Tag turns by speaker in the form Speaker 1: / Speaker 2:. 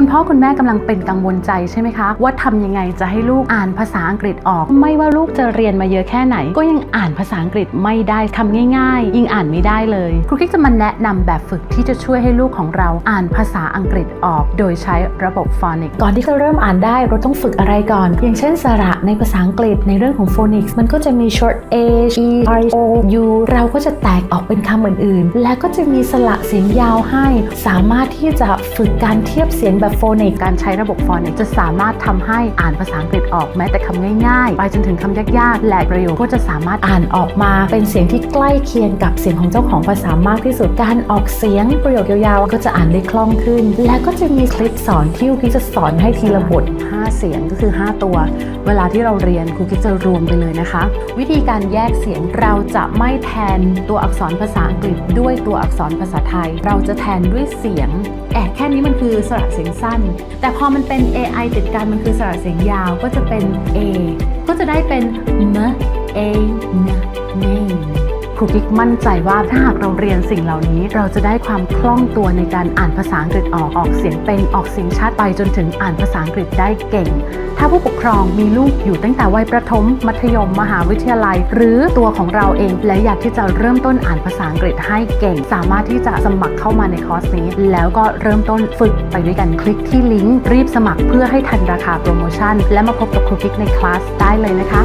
Speaker 1: คุณพ่อคุณแม่กำลังเป็นกังวลใจใช่ไหมคะ ว่าทำยังไงจะให้ลูกอ่านภาษาอังกฤษออก ไม่ว่าลูกจะเรียนมาเยอะแค่ไหน ก็ยังอ่านภาษาอังกฤษไม่ได้คำง่ายๆ ยิ่งอ่านไม่ได้เลย ครูกิ๊กจะมาแนะนำแบบฝึกที่จะช่วยให้ลูกของเราอ่านภาษาอังกฤษออก โดยใช้ระบบฟอนิก
Speaker 2: ก่อนที่จะเริ่มอ่านได้เราต้องฝึกอะไรก่อน อย่างเช่นสระในภาษาอังกฤษในเรื่องของ phonics มันก็จะมี short a e i o u เราก็จะแตกออกเป็นคำอื่นๆ และก็จะมีสระเสียงยาวให้ สามารถที่จะฝึกการเทียบเสียงแบบโฟนิก
Speaker 1: การใช้ระบบฟอนิกจะสามารถทำให้อ่านภาษาอังกฤษออกแม้แต่คำง่ายๆ ไปจนถึงคำยากๆ และประโยคก็จะสามารถอ่าน
Speaker 2: ออกมา เป็นเสียงที่ใกล้เคียงกับเสียงของเจ้าของภาษามากที่สุดการออกเสียงประโยคยาวๆ ก็จะอ่านได้คล่องขึ้น และก็จะมีคลิปสอนที่พี่จะสอนให้ทีละบท
Speaker 1: 5 เสียงก็คือ 5 ตัว เวลาที่เราเรียนครูกิ๊กจะรวมไปเลยนะคะ วิธีการแยกเสียงเราจะไม่แทนตัวอักษรภาษาอังกฤษด้วยตัวอักษรภาษาไทย เราจะแทนด้วยเสียงแอบแค่นี้มันคือสระเสียงสั้น แต่พอมันเป็น AI ติดกันมันคือสระเสียงยาวก็จะเป็น A ก็จะได้เป็น m a n name ครูกิ๊กมั่นใจว่าถ้าหากเราเรียนสิ่งเหล่านี้ เราจะได้ความคล่องตัวในการอ่านภาษาอังกฤษออกออกเสียงเป็นออกเสียงชัดไปจนถึงอ่านภาษาอังกฤษได้เก่ง ถ้าผู้ปกครองมีลูกอยู่ตั้งแต่วัยประถม มัธยม มหาวิทยาลัย หรือตัวของเราเอง และอยากที่จะเริ่มต้นอ่านภาษาอังกฤษให้เก่ง สามารถที่จะสมัครเข้ามาในคอร์สนี้ แล้วก็เริ่มต้นฝึกไปด้วยกันคลิกที่ลิงก์รีบสมัครเพื่อให้ทันราคาโปรโมชั่น และมาพบกับครูกิ๊กในคลาสได้เลยนะคะ